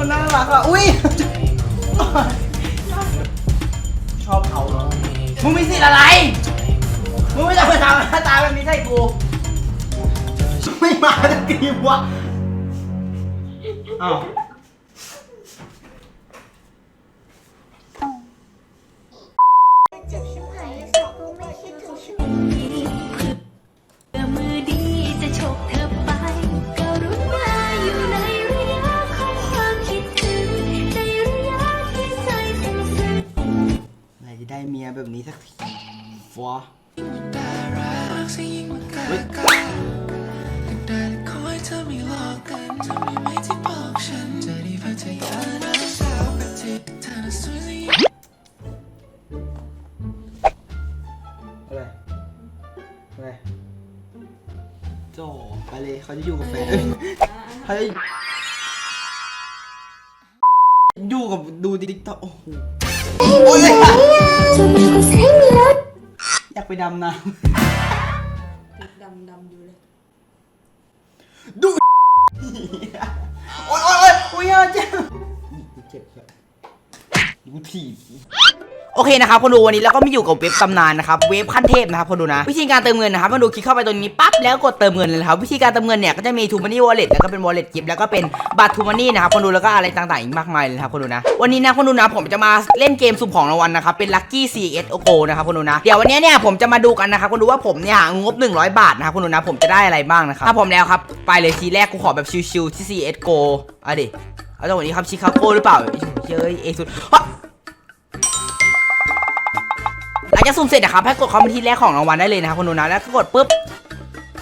เขาน่ารักอะ อุ้ย ชอบเขาเหรอมึงมีสิทธิ์อะไร มึงไม่ต้องมาทำหน้าตาแบบนี้ใส่กู ไม่มาจะกรีบวะอ้าว ฉันจะได้พัทยาหน้าสาวปฏิเธอน่ะสวยสิอะไรอะไรโจไปเลยเขาจะอยู่กับแฟนเขาจะอยู่กับดูดิกต็อกโอ้โหโอ้ย จะมาก็ใช้เมียอยากไปดำน้ดำดำอยู่เลยำดู โอ้ยโอ้ยโอ้ยโอ้ยอะเจ็บกูเจ็บครับ กูถีบโอเคนะครับคนดูวันนี้เราก็มาอยู่กับเว็บตำนานนะครับเว็บขั้นเทพนะครับคนดูนะวิธีการเติมเงินนะครับมาดูคลิกเข้าไปตรงนี้ปั๊บแล้วกดเติมเงินเลยครับวิธีการเติมเงินเนี่ยก็จะมีทูมันนี่วอลเล็ตแล้วก็เป็นวอลเล็ตกิฟต์แล้วก็เป็นบัตรทูมันนี่นะครับคนดูแล้วก็อะไรต่างๆอีกมากมายเลยครับคนดูนะวันนี้นะคนดูนะผมจะมาเล่นเกมสุ่มของรางวัลนะครับเป็นลัคกี้ CS o Go นะครับคนดูนะเดี๋ยววันนี้เนี่ยผมจะมาดูกันนะครับคนดูว่าผมเนี่ยงบ 100 บาทนะครับคนดูนะผมจะได้อะไรบ้างนะครับถ้าผมแล้วครับไปเลยทีแรกกูขอแบบชิวๆที่ CS Go เอาดิเอาจังหวะนี้ครับชิคาโกหรือเปล่าเฮ้ยเอสุด ลังจากสุ่มเสร็จนะครับให้กดเข้าไปที่แรกของรางวัลได้เลยนะครับคุณดูนะแล้วก็กดปุ๊บ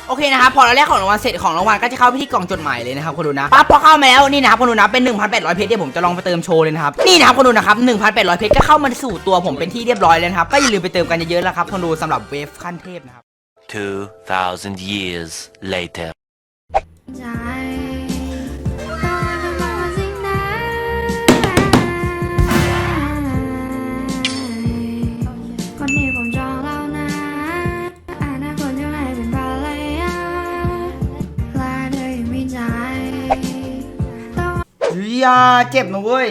โอเคนะครับพอเราแรกของรางวัลเสร็จของรางวัลก็จะเข้าไปที่กล่องจดหมายเลยนะครับคุณดูนะปั๊บพอเข้ามาแล้วนี่นะครับคุณดูนะเป็น 1,800 เพชรเดี๋ยวผมจะลองไปเติมโชว์เลยนะครับนี่นะครับคุณดูนะครับ 1,800 เพชรก็เข้ามาสู่ตัวผมเป็นที่เรียบร้อยแล้วนะครับก็อย่าลืมไปเติมกันเยอะๆแล้วครับคุณดูสำหรับเวฟขั้นเทพนะครับ2,000 years later. ใจตาเจ็บนะเว้ย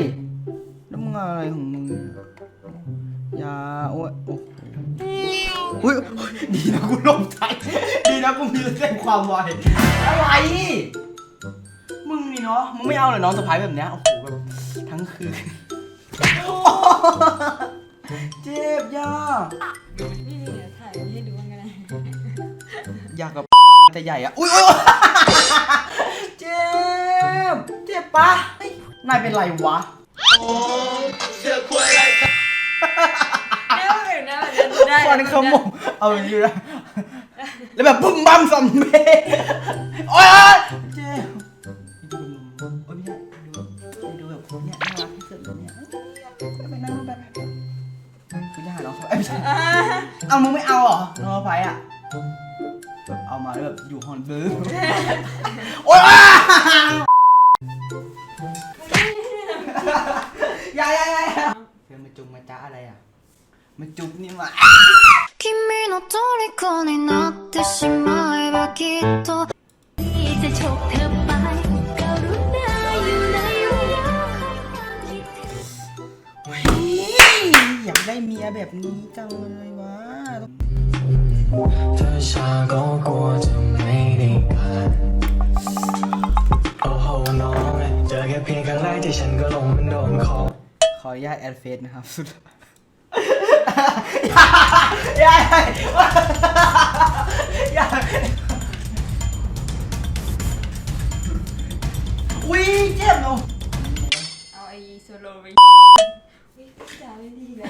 แล้วมึงอะไรของมึงยาโอ้ยโอ้โหอุ้ยดีนะกูหลบทันดีนะกูมีเส้นความไวอะไร มึงนี่เนาะมึงไม่เอาเลยน้องสะพายแบบเนี้ยโอ้โหแบบทั้งคืนเจ็บยานี่เดี๋ยวถ่ายให้ดูกันนะอยากกับแต่ใหญ่อะอุ้ยอุ๊ยเจ็บเจ็บปะ นายเป็นไรวะเนี่ยมันเป็นหน้ามันจะได้ฟันขโมงเอาอย่างนี้อยู่นะแล้วแบบบึ้มบั้มซัมเบ้ อนมาจุงมาจ้าอะไรอ่ะมาจุ๊บนี่มา 君の虜になってしまえばきっと ที่จะฉกเธอไป กรุณาอยู่ในระยะของความคิดถึง เฮ้ยอยากได้เมียแบบนี้จังเลยวะ เธอช้าก็กลัวจะไม่ ออนุญาตแอดเฟซนะครับสุดอย่าอย่าอย่าอุ้ยเจ็บเนาะเอาไอ้โซโลไปวิจารไม่ดีเลย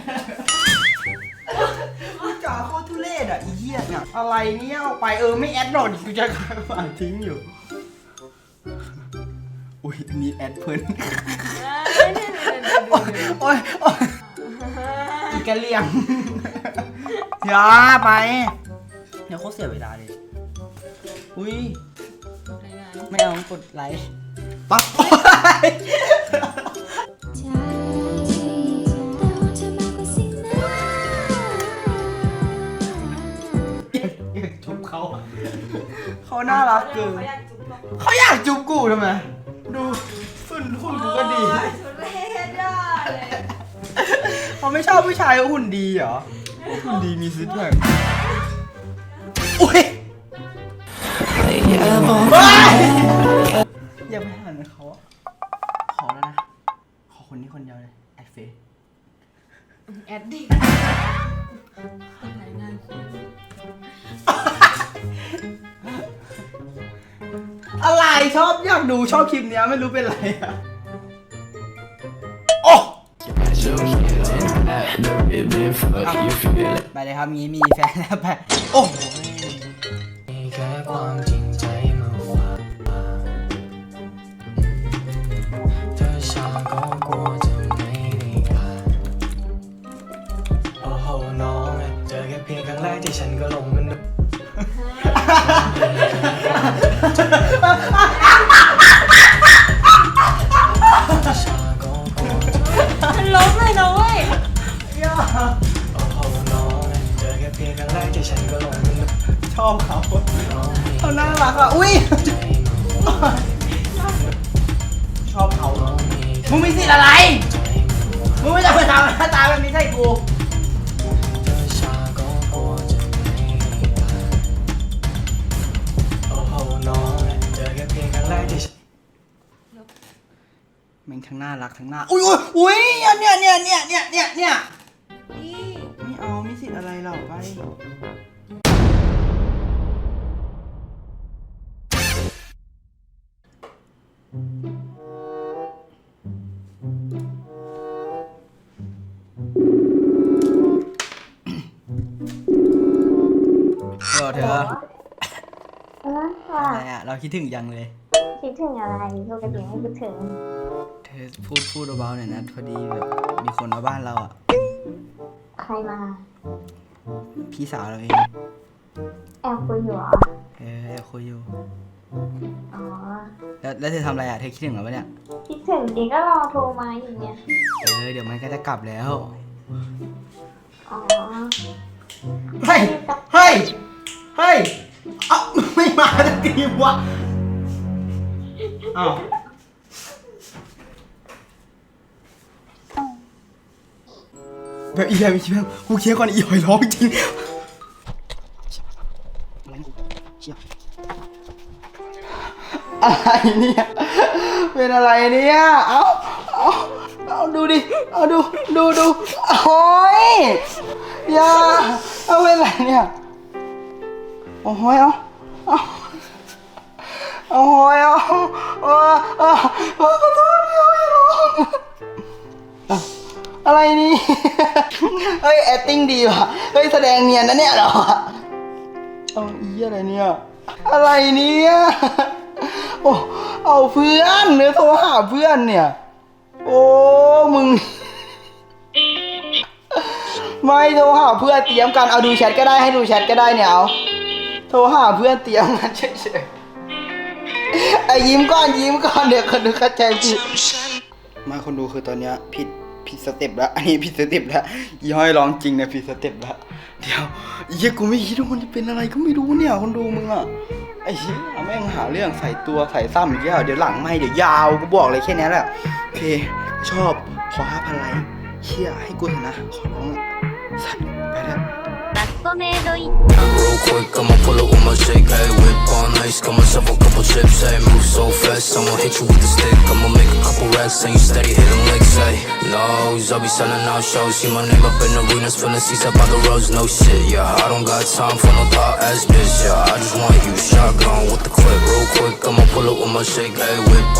กูจ๋าโคตรทุเรศอะอีเหี้ยเนี่ยอะไรเนี่ยเอาไปเออไม่แอดหรอกกูจะอ่านทิ้งอยู่ อุ้ยอันนี้แอดเพิ่น โอ้ยโอ้ยอีกะเหลี่ยงอย่าไป เดี๋ยวเขาเสียเวลาเลย อุ้ย ไม่เอากดไลค์ปั๊บใจแต่ว่าเธอมากกว่าสิ่งนั้นอยากจุ๊บเขาอะเขาน่ารักเกินเขาอยากจุ๊บบอกเขาอยากจุ๊บกูทำไม ดูฝุ่นหุ่นกูก็ดี เขาไม่ชอบผู้ชายหุ่นดีเหรอ หุ่นดีมีซิทแพคอุ้ยอย่าไปหันเขาอะขอแล้วนะ ขอคนนี้คนเดียวเลยไอเฟยแอดดิไหนงานคุณอะไรชอบอยากดูชอบคลิปเนี้ยไม่รู้เป็นไรอะ ไปเลยครับงี้มีแฟนแล้วไป โอ้โหารักอะอุ้ยใจมาฝากชอบเขาน้องมีมึงมีสิทธิ์อะไรใจมาฝากมึงไม่จะมาทำหน้าตาแบบนี้ใส่กูเธอช้าก็กลัวจะไม่ได้การโอ้โหน้องอะเจอแค่เพียงครั้งแรกที่ฉันแม่งทั้งน่ารักทั้งน่าอุ้ยอุ้ยอุ้ยเนี่ยเนี่ยเนี่ยเนี่ยเนี่ยเนี่ยไม่เอาไม่สิทธิ์อะไรหรอกไป เออเธอเออค่ะอะไรอะเราคิดถึงยังเลย คิดถึงอะไรปกติไม่คิดถึง เธอพูดพูดเบาๆหน่อยนะพอดีแบบมีคนมาบ้านเราอะใครมา พี่สาวเราเองแอบคุยอยู่เหรอเออแอบคุยอยู่อ๋อแล้วแล้วเธอทำอะไรอะเธอคิดถึงเหรอวะเนี่ยคิดถึงดีก็รอโทรมาอยู่เนี่ยเออเดี๋ยวมันก็จะกลับแล้วอ๋อ เฮ้ยเฮ้ย เฮ้ยเอ้าไม่มาสักทีวะอ้าวแบบอีแบบอีแบบกูเคลียร์ก่อนอีหอยร้องจริงอะไรเนี่ย เป็นอะไรเนี่ย เอาเอาเอาดูดิ เอาดู ดูดูโอ้ยอย่าเอาเป็นอะไรเนี่ย โอ้ยเอาเอาโอ้ยเอาเอาเอาเอาขอโทษเนี่ยอย่าร้องอะอะไรนี่ เฮ้ย acting ดีว่ะ เฮ้ย แสดงเนียนนะเนี่ยเหรอเอาอีอะไรเนี่ย อะไรเนี่ยโอ้เอาเพื่อนเนื้อโทรหาเพื่อนเนี่ย โอ้ มึง ไม่โทรหาเพื่อนเตรียมกัน เอาดูแชทก็ได้ให้ดูแชทก็ได้เนี่ยเอา โทรหาเพื่อนเตรียมกันเฉยๆไอ้ยิ้มก่อนยิ้มก่อนเดี๋ยวคนดูเข้าใจผิดมาคนดูคือตอนเนี้ยผิดผิดสเต็ปแล้วอันนี้ผิดสเต็ปแล้วยี่ห้อยร้องจริงนะผิดสเต็ปแล้วเดี๋ยวไอ้เหี้ยกูไม่คิดว่ามันจะเป็นอะไรก็ไม่รู้เนี่ยคนดูมึงอะไอ้เหี้ยแม่งหาเรื่องใส่ตัวใส่ซ้ำอีกแล้วเดี๋ยวหลังไม่เดี๋ยวยาวกูบอกเลยแค่นี้แหละโอเคชอบขอห้าพันไลค์เชี่ยให้กูเถอะนะขอร้องสัตว์ไปแล้ว Real quick, I'ma pull up with my shake, hey, whip on ice, got myself a couple chips, hey, move so fast, I'ma hit you with the stick, I'ma make a couple racks, and you steady hitting licks, hey, nose, I'll be selling out shows, see my name up in arenas, filling seats up on the roads, no shit, yeah, I don't got time for no thought ass bitch, yeah, I just want you shotgun with the clip, real quick, I'ma pull up with my shake, hey, whip on